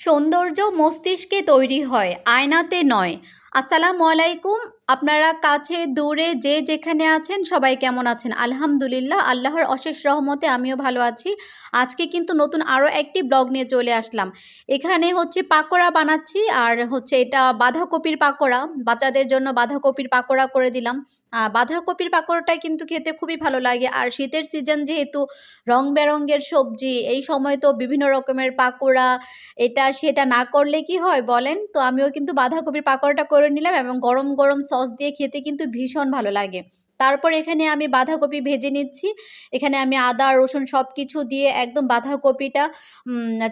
সৌন্দর্য মস্তিষ্কে তৈরি হয় আয়নাতে নয়। আসসালামু আলাইকুম। আপনারা কাছে, দূরে, যে যেখানে আছেন, সবাই কেমন আছেন? আলহামদুলিল্লাহ, আল্লাহর অশেষ রহমতে আমিও ভালো আছি। আজকে কিন্তু নতুন আরও একটি ব্লগ নিয়ে চলে আসলাম। এখানে হচ্ছে পাকোড়া বানাচ্ছি আর হচ্ছে এটা বাঁধাকপির পাকোড়া। বাচ্চাদের জন্য বাঁধাকপির পাকোড়া করে দিলাম। বাঁধাকপির পাকোড়াটা কিন্তু খেতে খুবই ভালো লাগে। আর শীতের সিজন যেহেতু রং বেরঙের সবজি, এই সময় তো বিভিন্ন রকমের পাকোড়া, এটা সেটা না করলে কি হয় বলেন? তো আমিও কিন্তু বাঁধাকপির পাকোড়াটা করে নিলাম এবং গরম গরম সস দিয়ে খেতে কিন্তু ভীষণ ভালো লাগে। তারপর এখানে আমি বাঁধাকপি ভেজে নিচ্ছি। এখানে আমি আদা, রসুন সব কিছু দিয়ে একদম বাঁধাকপিটা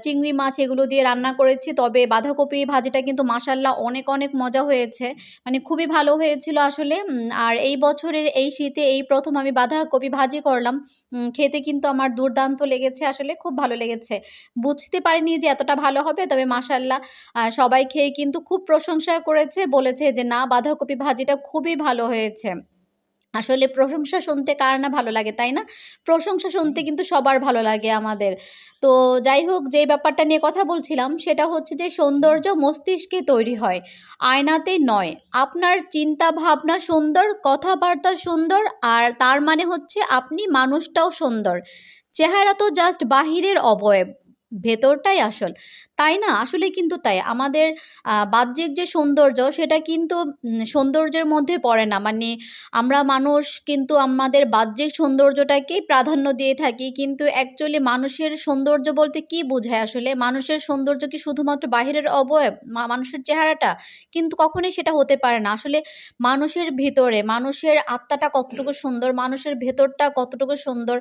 চিংড়ি মাছ এগুলো দিয়ে রান্না করেছি। তবে বাঁধাকপি ভাজিটা কিন্তু মাসাল্লাহ অনেক অনেক মজা হয়েছে। মানে খুবই ভালো হয়েছিল আসলে। আর এই বছরের এই শীতে এই প্রথম আমি বাঁধাকপি ভাজি করলাম। খেতে কিন্তু আমার দুর্দান্ত লেগেছে আসলে, খুব ভালো লেগেছে। বুঝতে পারিনি যে এতটা ভালো হবে, তবে মাসাল্লাহ সবাই খেয়ে কিন্তু খুব প্রশংসা করেছে, বলেছে যে না, বাঁধাকপি ভাজিটা খুবই ভালো হয়েছে। আসলে প্রশংসা শুনতে কার না ভালো লাগে, তাই না? প্রশংসা শুনতে কিন্তু সবার ভালো লাগে আমাদের। তো যাই হোক, যেই ব্যাপারটা নিয়ে কথা বলছিলাম, সেটা হচ্ছে যে সৌন্দর্য মস্তিষ্কে তৈরি হয়, আয়নাতে নয়। আপনার চিন্তা ভাবনা সুন্দর, কথাবার্তা সুন্দর, আর তার মানে হচ্ছে আপনি মানুষটাও সুন্দর। চেহারা তো জাস্ট বাহিরের অবয়ব। ভেতরটাই আসল। তাই না? আসলে কিন্তু তাই। আমাদের বাহ্যিক যে সৌন্দর্য, সেটা কিন্তু সৌন্দর্যের মধ্যে পড়ে না। মানে আমরা মানুষ কিন্তু আমাদের বাহ্যিক সৌন্দর্যটাকেই প্রাধান্য দিয়ে থাকি। কিন্তু অ্যাকচুয়ালি মানুষের সৌন্দর্য বলতে কি বোঝায় আসলে? মানুষের সৌন্দর্য কি শুধুমাত্র বাহিরের অবয়ব মানুষের চেহারাটা? কিন্তু কখনোই সেটা হতে পারে না। আসলে মানুষের ভিতরে, মানুষের আত্মাটা কতটুকু সুন্দর, মানুষের ভেতরটা কতটুকু সুন্দর,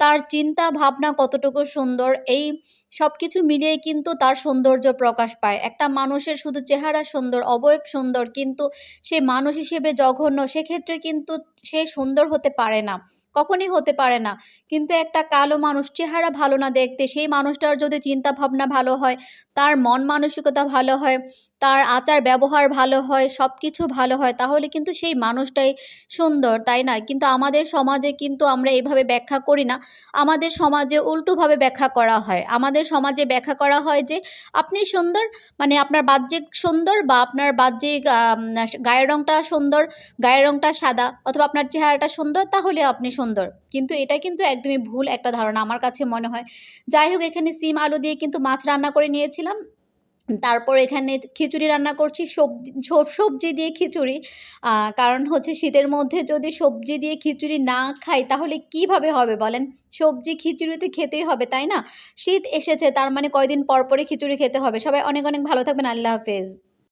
তার চিন্তা ভাবনা কতটুকু সুন্দর, এই সব কিছু মিলিয়ে কিন্তু তার সৌন্দর্য প্রকাশ পায়। একটা মানুষের শুধু চেহারা সুন্দর, অবয়ব সুন্দর, কিন্তু সে মানুষ হিসেবে জঘন্য, সেক্ষেত্রে কিন্তু সে সুন্দর হতে পারে না। কখনই হতে পারে না। কিন্তু একটা কালো মানুষ চেহারা ভালো না দেখতে, সেই মানুষটার যদি চিন্তা ভাবনা ভালো হয়, তার মন মানসিকতা ভালো হয়, তার আচার ব্যবহার ভালো হয় সব কিছু ভালো হয়, তাহলে কিন্তু সেই মানুষটাই সুন্দর, তাই না? কিন্তু আমাদের সমাজে কিন্তু আমরা এইভাবে ব্যাখ্যা করি না। আমাদের সমাজে উল্টোভাবে ব্যাখ্যা করা হয়। আমাদের সমাজে ব্যাখ্যা করা হয় যে, আপনি সুন্দর মানে আপনার বাহ্যিক সুন্দর বা আপনার বাহ্যিক গায়ের রংটা সুন্দর, গায়ের রংটা সাদা অথবা আপনার চেহারাটা সুন্দর, তাহলে আপনি সুন্দর। কিন্তু এটা কিন্তু একদমই ভুল একটা ধারণা আমার কাছে মনে হয়। যাই হোক, এখানে সিম, আলু দিয়ে কিন্তু মাছ রান্না করে নিয়েছিলাম। তারপর এখানে খিচুড়ি রান্না করছি, সবজি সবজি দিয়ে খিচুড়ি। কারণ হচ্ছে শীতের মধ্যে যদি সবজি দিয়ে খিচুড়ি না খাই, তাহলে কীভাবে হবে বলেন? সবজি খিচুড়িতে খেতেই হবে, তাই না? শীত এসেছে, তার মানে কয়দিন পর পরই খিচুড়ি খেতে হবে। সবাই অনেক অনেক ভালো থাকবেন। আল্লাহ হাফেজ।